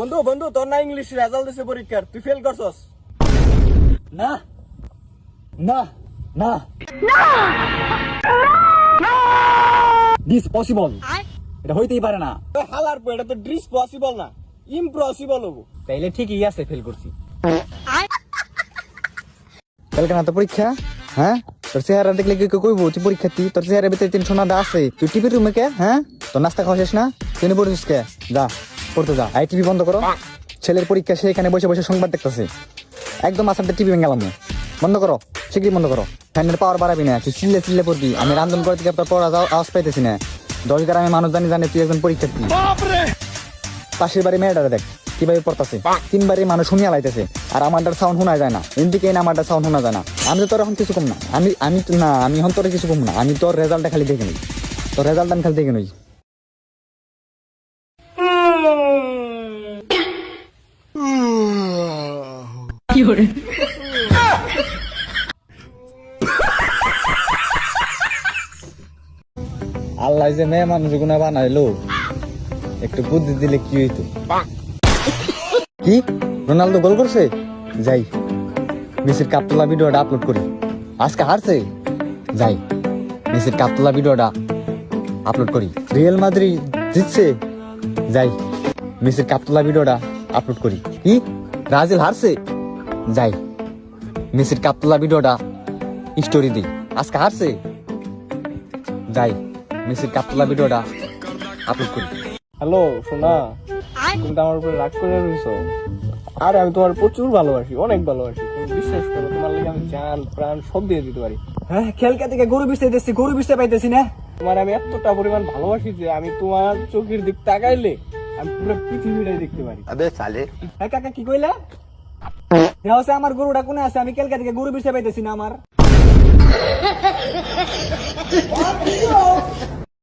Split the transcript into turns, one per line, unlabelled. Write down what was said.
বন্ধু বন্ধু তোর না ইংলিশ রেজাল্ট দিছে পরীক্ষার তুই ফেল করছস
না। না। না। দিস পসিবল এটা হইতেই পারে না।
হালার পর এটা তো ডিস পসিবল না। ইম্পসিবল হব।
তাইলে ঠিকই আছে ফেল করছি। কালকে না তো পরীক্ষা হ্যাঁ তোর চেহারা দেখলে কি কেউ কইবো? তুই পরীক্ষার্থী তোর চেহারার ভিতরে তিন সোনা দা আছে। তুই টিভি রুমে কে হ্যাঁ তোর নাস্তা খাওয়া শেষ না? তুই পড়ছিস কে? যা। পড়তে যা আই টিভি বন্ধ করো। ছেলের পরীক্ষা সে এখানে বসে বসে সংবাদ দেখতেছে। একদম আসামটা টিভি ভেঙে গেলাম বন্ধ করো শীঘ্রই বন্ধ করো। ফ্যানের পাওয়ার বাড়াবি না তুই চিল্লে চিল্লে পড়বি। আমি রান্ধন করে থেকে পড়া আওয়াজ পাইতেছি না। দশ গ্রামে মানুষ জানি জানে তুই একজন পরীক্ষার্থী। পাশের বাড়ি মেয়েটারে দেখ কীভাবে পড়তাছে। তিনবারই মানুষ শুনিয়া লাইতেছে আর আমারটার সাউন্ড শোনা যায় না। এদিকে না আমারটার সাউন্ড শোনা যায় না। আমি তো তোর এখন কিছু কম না। আমি আমি না আমি এখন তোর কিছু কম না। আমি তোর রেজাল্টটা খালি দেখে নিই। তোর রেজাল্ট আমি খালি দেখে নিই। আল্লাহ যে মেয়ে মানুষ গুনা বানাইলো, একটু বুদ্ধি দিলে কি হইতো? কি? রোনালদো গোল করছে? যাই। মেসির কাপতলা ভিডিওটা আপলোড করি। আজকে হারছে? যাই। মেসির কাপতলা ভিডিওটা আপলোড করি। রিয়েল মাদ্রি জিতছে? যাই। মেসির কাপতলা ভিডিওটা আপলোড করি। কি? ব্রাজিল হারছে? যাই মেসির কাপ তোলা ভিডিওটা স্টোরি দিই। আজকে হারছে? যাই মেসির কাপ তোলা ভিডিওটা আপলোড করি।
হ্যালো সোনা তুমি তো আমার উপরে রাগ করে রয়েছ আরে আমি তোমার প্রচুর ভালোবাসি অনেক ভালোবাসি। বিশ্বাস করো তোমার লাগে আমি জান প্রাণ সব দিয়ে দিতে পারি।
হ্যাঁ খেলকে থেকে গরু বিষতে দিচ্ছি গরু বিষতে পাইতেছি না।
তোমার আমি এতটা পরিমাণ ভালোবাসি যে আমি তোমার চোখের দিক তাকাইলে আমি পুরো পৃথিবীটাই দেখতে পারি।
আবে সালে
হ্যাঁ কাকা কি কইলা? দেখাচ্ছে আমার গরুটা কোনে আছে? আমি কালকা থেকে গরু বিষয় পাইতেছি না আমার।